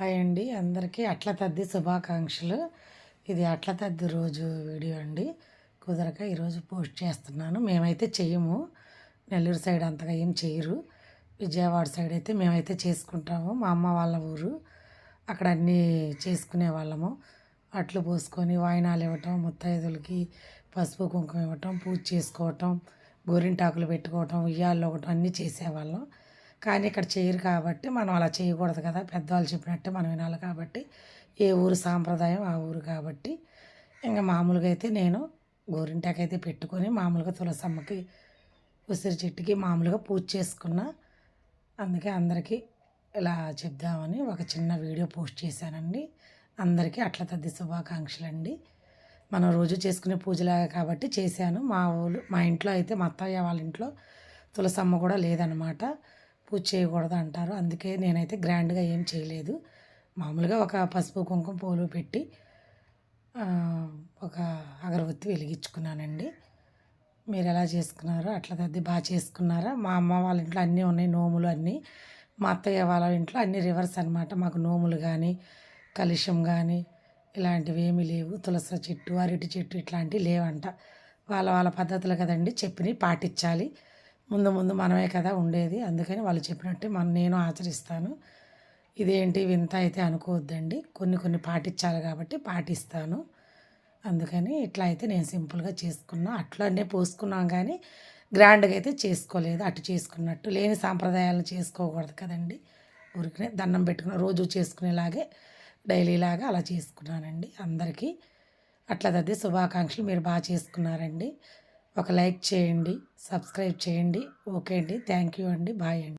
Hi అండి. అందరికీ అట్ల తద్ది శుభాకాంక్షలు. ఇది అట్ల తద్ది రోజు వీడియో అండి. కుదరక ఈరోజు పోస్ట్ చేస్తున్నాను. మేమైతే చేయము నెల్లూరు సైడ్ అంతగా ఏం చేయరు విజయవాడ సైడ్ అయితే మేమైతే చేసుకుంటాము. మా అమ్మ వాళ్ళ ఊరు. అక్కడ అన్నీ చేసుకునే వాళ్ళము. అట్లు పోసుకొని వాయినాలు ఇవ్వటం ముత్తైదులకి పసుపు కుంకుమ ఇవ్వటం పూజ చేసుకోవటం గోరింటాకులు పెట్టుకోవటం ఉయ్యాల్లో ఒకటం అన్నీ చేసేవాళ్ళం. కానీ ఇక్కడ చేయరు కాబట్టి మనం అలా చేయకూడదు కదా. పెద్దవాళ్ళు చెప్పినట్టే మనం వినాలి కాబట్టి ఏ ఊరు సాంప్రదాయం ఆ ఊరు కాబట్టి ఇంకా మామూలుగా అయితే నేను గోరింటాకైతే అయితే పెట్టుకొని మామూలుగా తులసమ్మకి ఉసిరి చెట్టుకి మామూలుగా పూజ చేసుకున్నా అందుకే అందరికీ ఇలా చెప్దామని ఒక చిన్న వీడియో పోస్ట్ చేశానండి. అందరికీ అట్ల తద్ది శుభాకాంక్షలు అండి మనం రోజు చేసుకునే పూజలాగా కాబట్టి చేశాను. మా ఊళ్ళు మా ఇంట్లో అయితే మా అత్తయ్య వాళ్ళ ఇంట్లో తులసమ్మ కూడా లేదనమాట పూజ చేయకూడదు అంటారు. అందుకే నేనైతే గ్రాండ్గా ఏం చేయలేదు. మామూలుగా ఒక పసుపు కుంకుమ పూలు పెట్టి ఒక అగరబత్తి వెలిగించుకున్నానండి. మీరు ఎలా చేసుకున్నారో అట్లా తద్ది బాగా చేసుకున్నారా? మా అమ్మ వాళ్ళ ఇంట్లో అన్నీ ఉన్నాయి నోములు అన్నీ. మా అత్తయ్య వాళ్ళ ఇంట్లో అన్నీ రివర్స్ అనమాట మాకు నోములు కానీ కలుషం కానీ ఇలాంటివి ఏమీ లేవు. తులసి చెట్టు అరటి చెట్టు ఇట్లాంటివి లేవంట. వాళ్ళ వాళ్ళ పద్ధతులు కదండి చెప్పినవి పాటించాలి. ముందు ముందు మనమే కదా ఉండేది. అందుకని వాళ్ళు చెప్పినట్టే మన నేను ఆచరిస్తాను. ఇదేంటి వింత అయితే అనుకోవద్దండి. కొన్ని కొన్ని పాటించాలి కాబట్టి పాటిస్తాను. అందుకని ఇట్లా అయితే నేను సింపుల్గా చేసుకున్నా. అట్లనే పోసుకున్నాం కానీ గ్రాండ్గా అయితే చేసుకోలేదు. అటు చేసుకున్నట్టు లేని సాంప్రదాయాలను చేసుకోకూడదు కదండి. ఊరికనే దండం పెట్టుకున్న రోజు చేసుకునేలాగే డైలీలాగా అలా చేసుకున్నానండి అందరికీ. అట్లా దద్ది శుభాకాంక్షలు మీరు బాగా చేసుకున్నారండి. ఒక లైక్ చేయండి సబ్స్క్రైబ్ చేయండి. ఓకే అండి. థ్యాంక్ యూ అండి. బాయ్ అండి.